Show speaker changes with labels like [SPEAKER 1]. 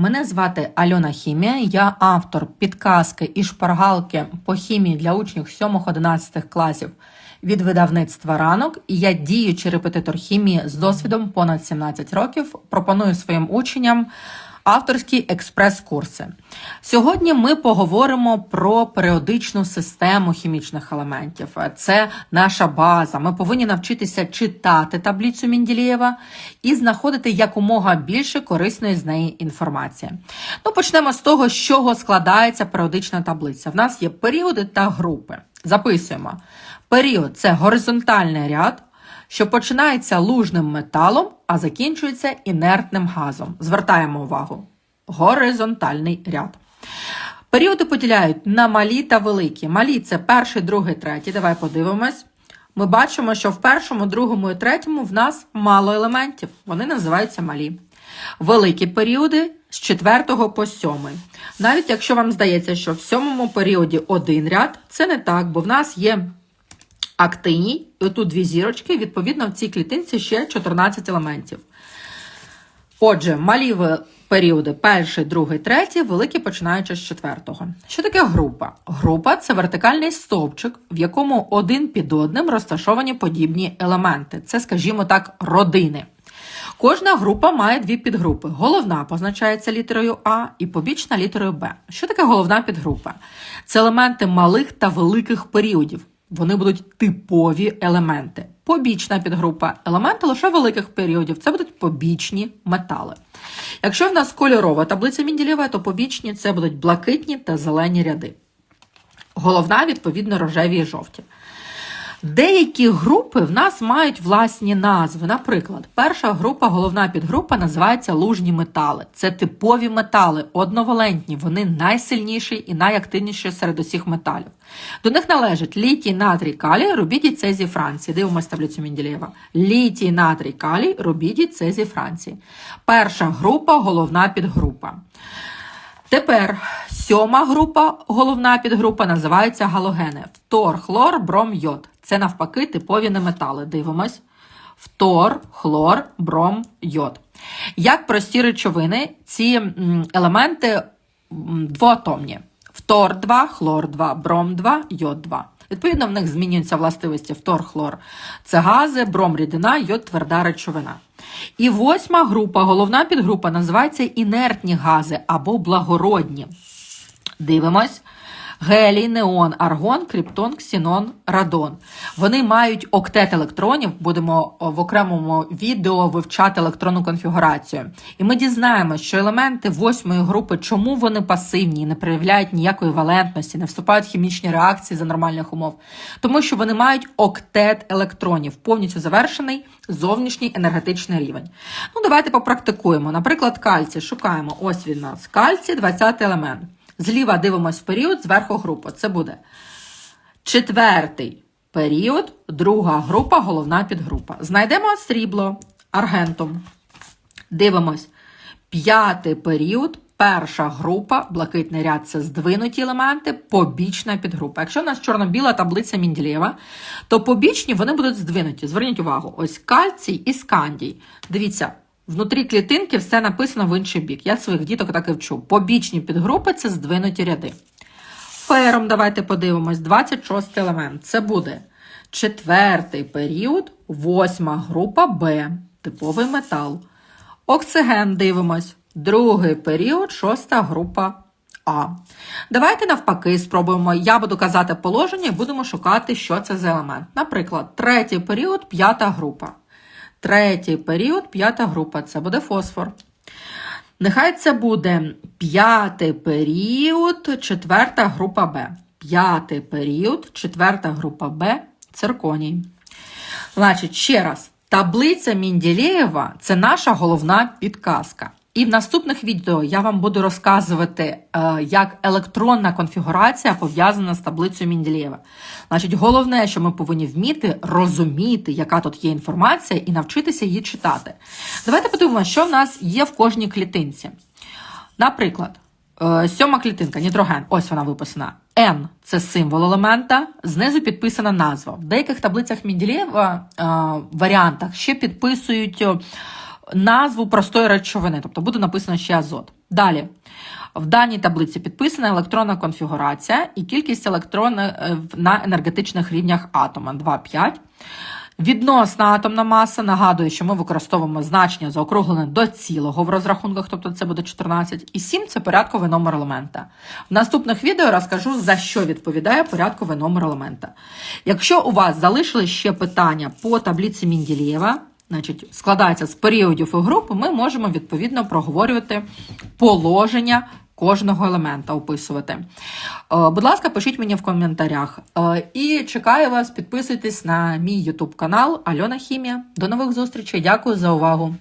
[SPEAKER 1] Мене звати Альона Хімія, я автор підказки і шпаргалки по хімії для учнів 7-11 класів від видавництва ранок. І я діючий репетитор хімії з досвідом понад 17 років. Пропоную своїм учням авторські експрес-курси. Сьогодні ми поговоримо про періодичну систему хімічних елементів. Це наша база. Ми повинні навчитися читати таблицю Менділєєва і знаходити якомога більше корисної з неї інформації. Ну, почнемо з того, з чого складається періодична таблиця. В нас є періоди та групи. Записуємо. Період це горизонтальний ряд що починається лужним металом, а закінчується інертним газом. Звертаємо увагу. Горизонтальний ряд. Періоди поділяють на малі та великі. Малі це перший, другий, третій. Давай подивимось. Ми бачимо, що в першому, другому і третьому в нас мало елементів. Вони називаються малі. Великі періоди з 4 по 7. Навіть якщо вам здається, що в сьомому періоді один ряд, це не так, бо в нас є актиній, і отут дві зірочки, відповідно, в цій клітинці ще 14 елементів. Отже, малі періоди перший, другий, третій, великі починаючи з четвертого. Що таке група? Група це вертикальний стовпчик, в якому один під одним розташовані подібні елементи. Це, скажімо так, родини. Кожна група має дві підгрупи. Головна позначається літерою А і побічна літерою Б. Що таке головна підгрупа? Це елементи малих та великих періодів. Вони будуть типові елементи. Побічна підгрупа елементи лише великих періодів. Це будуть побічні метали. Якщо в нас кольорова таблиця Мінділєва, то побічні це будуть блакитні та зелені ряди. Головна, відповідно, рожеві і жовті. Деякі групи в нас мають власні назви. Наприклад, перша група, головна підгрупа називається лужні метали. Це типові метали, одновалентні, вони найсильніші і найактивніші серед усіх металів. До них належать літій, натрій, калій, рубідій, цезій, Франції. Дивимося таблицю Менділєєва. Літій, натрій, калій, рубідій, цезій, Франції. Перша група, головна підгрупа. Тепер сьома група, головна підгрупа, називається галогени. Фтор, хлор, бром, йод. Це навпаки типові неметали. Дивимось. Фтор, хлор, бром, йод. Як прості речовини, ці елементи двоатомні. Фтор 2, хлор 2, бром 2, йод 2. Відповідно, в них змінюються властивості фтор, хлор це гази, бром рідина, йод тверда речовина. І восьма група, головна підгрупа, називається інертні гази або благородні. Дивимось. Гелій, неон, аргон, криптон, ксенон, радон. Вони мають октет електронів. Будемо в окремому відео вивчати електронну конфігурацію. І ми дізнаємося, що елементи восьмої групи, чому вони пасивні, не проявляють ніякої валентності, не вступають в хімічні реакції за нормальних умов, тому що вони мають октет електронів, повністю завершений зовнішній енергетичний рівень. Ну, давайте попрактикуємо. Наприклад, кальцій. Шукаємо. Ось він у нас. Кальцій, 20 елемент. Зліва дивимось період, зверху група. Це буде четвертий період, друга група, головна підгрупа. Знайдемо срібло аргентум. Дивимось. П'ятий період, перша група, блакитний ряд це здвинуті елементи, побічна підгрупа. Якщо в нас чорно-біла таблиця Менділєва, то побічні вони будуть здвинуті. Зверніть увагу, ось кальцій і скандій. Дивіться, внутрі клітинки все написано в інший бік. Я своїх діток так і вчу. Побічні підгрупи це здвинуті ряди. Фером давайте подивимось. 26 елемент. Це буде четвертий період, восьма група Б, типовий метал. Оксиген дивимось. Другий період, шоста група А. Давайте навпаки спробуємо. Я буду казати положення і будемо шукати, що це за елемент. Наприклад, третій період, п'ята група. Третій період, п'ята група. Це буде фосфор. Нехай це буде п'ятий період, четверта група Б. П'ятий період, четверта група Б, цирконій. Значить, ще раз, таблиця Мінділєєва це наша головна підказка. І в наступних відео я вам буду розказувати, е, як електронна конфігурація пов'язана з таблицею Мінділєєва. Значить, головне, що ми повинні вміти розуміти, яка тут є інформація, і навчитися її читати. Давайте подивимося, що в нас є в кожній клітинці. Наприклад, е, сьома клітинка, нітроген, ось вона виписана. N – це символ елемента, знизу підписана назва. В деяких таблицях Менділєєва е, варіантах ще підписують назву простої речовини, тобто буде написано ще азот. Далі. В даній таблиці підписана електронна конфігурація і кількість електронів е, на енергетичних рівнях атома 2,5. Відносна атомна маса нагадую, що ми використовуємо значення заокруглене до цілого в розрахунках, тобто це буде 14, і 7 це порядковий номер елемента. В наступних відео розкажу, за що відповідає порядковий номер елемента. Якщо у вас залишили ще питання по таблиці Мінділєва, значить, складається з періодів і груп, ми можемо відповідно проговорювати положення кожного елемента описувати. Е, Будь ласка, пишіть мені в коментарях. Е, І чекаю вас, підписуйтесь на мій YouTube канал Альона Хімія. До нових зустрічей. Дякую за увагу.